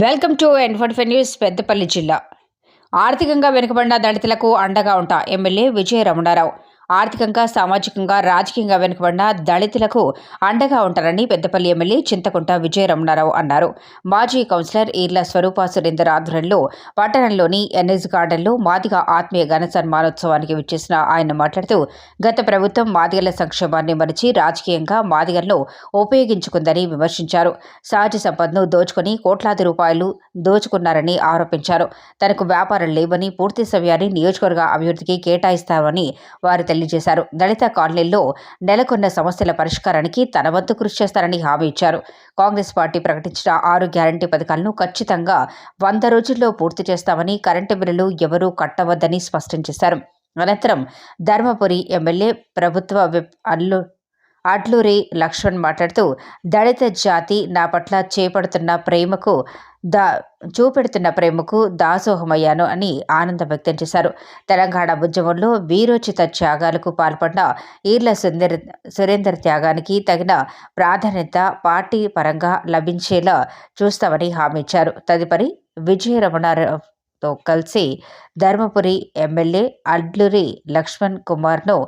Welcome to N five news Peddapalli జిల్లా. ఆర్థికంగా వెనుకబడిన దళితులకు అండగా ఉంటా ఎమ్మెల్యే విజయ రమణారావు ఆర్థికంగా సామాజికంగా రాజకీయంగా వెనుకబడిన దళితులకు అండగా ఉంటారని పెద్దపల్లి ఎమ్మెల్యే చింతకుంట విజయరమణారావు అన్నారు. మాజీ కౌన్సిలర్ ఈర్ల స్వరూప సురేందర్ ఆధ్వర్యంలో పట్టణంలోని ఎన్ఎస్ గార్డెన్లో మాదిగ ఆత్మీయ ఘన సన్మానోత్సవానికి విచ్చేసిన ఆయన మాట్లాడుతూ గత ప్రభుత్వం మాదిగల సంక్షేమాన్ని మరిచి రాజకీయంగా మాదిగలను ఉపయోగించుకుందని విమర్శించారు. సహజ సంపదను దోచుకొని కోట్లాది రూపాయలు దోచుకున్నారని ఆరోపించారు. తనకు వ్యాపారం లేవని పూర్తి సమయాన్ని నియోజకవర్గ అభివృద్ధికి కేటాయిస్తామని వారు తెలియజేశారు చేశారు. దళిత కాలనీల్లో నెలకొన్న సమస్యల పరిష్కారానికి తన వంతు కృషి చేస్తారని హామీ ఇచ్చారు. కాంగ్రెస్ పార్టీ ప్రకటించిన ఆరు గ్యారంటీ పథకాలను ఖచ్చితంగా వంద రోజుల్లో పూర్తి చేస్తామని కరెంటు బిల్లులు ఎవరూ కట్టవద్దని స్పష్టం చేశారు. అనంతరం ధర్మపురి ఎమ్మెల్యే ప్రభుత్వ విప్ అల్లు అడ్లూరి లక్ష్మణ్ మాట్లాడుతూ దళిత జాతి నా పట్ల చేపడుతున్న ప్రేమకు దా చూపెడుతున్న ప్రేమకు దాసోహమయ్యాను అని ఆనందం వ్యక్తం చేశారు. తెలంగాణ ఉద్యమంలో వీరోచిత త్యాగాలకు పాల్పడిన ఈర్ల సుందర్ సురేందర్ త్యాగానికి తగిన ప్రాధాన్యత పార్టీ పరంగా లభించేలా చూస్తామని హామీ ఇచ్చారు. తదుపరి విజయరమణారావుతో కలిసి ధర్మపురి ఎమ్మెల్యే అడ్లూరి లక్ష్మణ్ కుమార్ను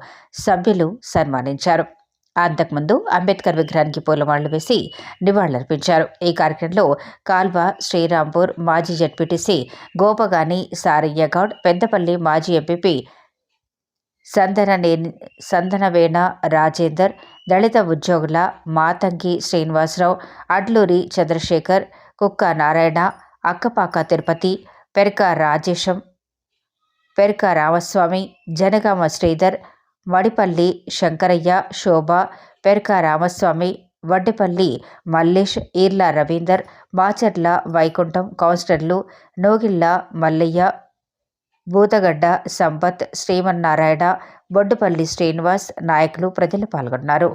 సభ్యులు సన్మానించారు. అంతకుముందు అంబేద్కర్ విగ్రహానికి పూలమాలలు వేసి నివాళులర్పించారు. ఈ కార్యక్రమంలో కాల్వ శ్రీరాంపూర్ మాజీ జడ్పీటీసీ గోపగాని సారయ్య గౌడ్ పెద్దపల్లి మాజీ ఎంపీపీ సందననే సందనవేణ రాజేందర్ దళిత ఉద్యోగుల మాతంగి శ్రీనివాసరావు అడ్లూరి చంద్రశేఖర్ కుక్క నారాయణ అక్కపాక తిరుపతి పెరక రాజేశం పెరక రామస్వామి జనగామ శ్రీధర్ వడిపల్లి శంకరయ్య శోభ పెరక రామస్వామి వడ్డిపల్లి మల్లేష్ ఈర్ల రవీందర్ మాచర్ల వైకుంఠం కౌన్సిలర్లు నోగిళ్ళ మల్లయ్య బూతగడ్డ సంపత్ శ్రీమన్నారాయణ బొడ్డుపల్లి శ్రీనివాస్ నాయకులు ప్రజలు పాల్గొన్నారు.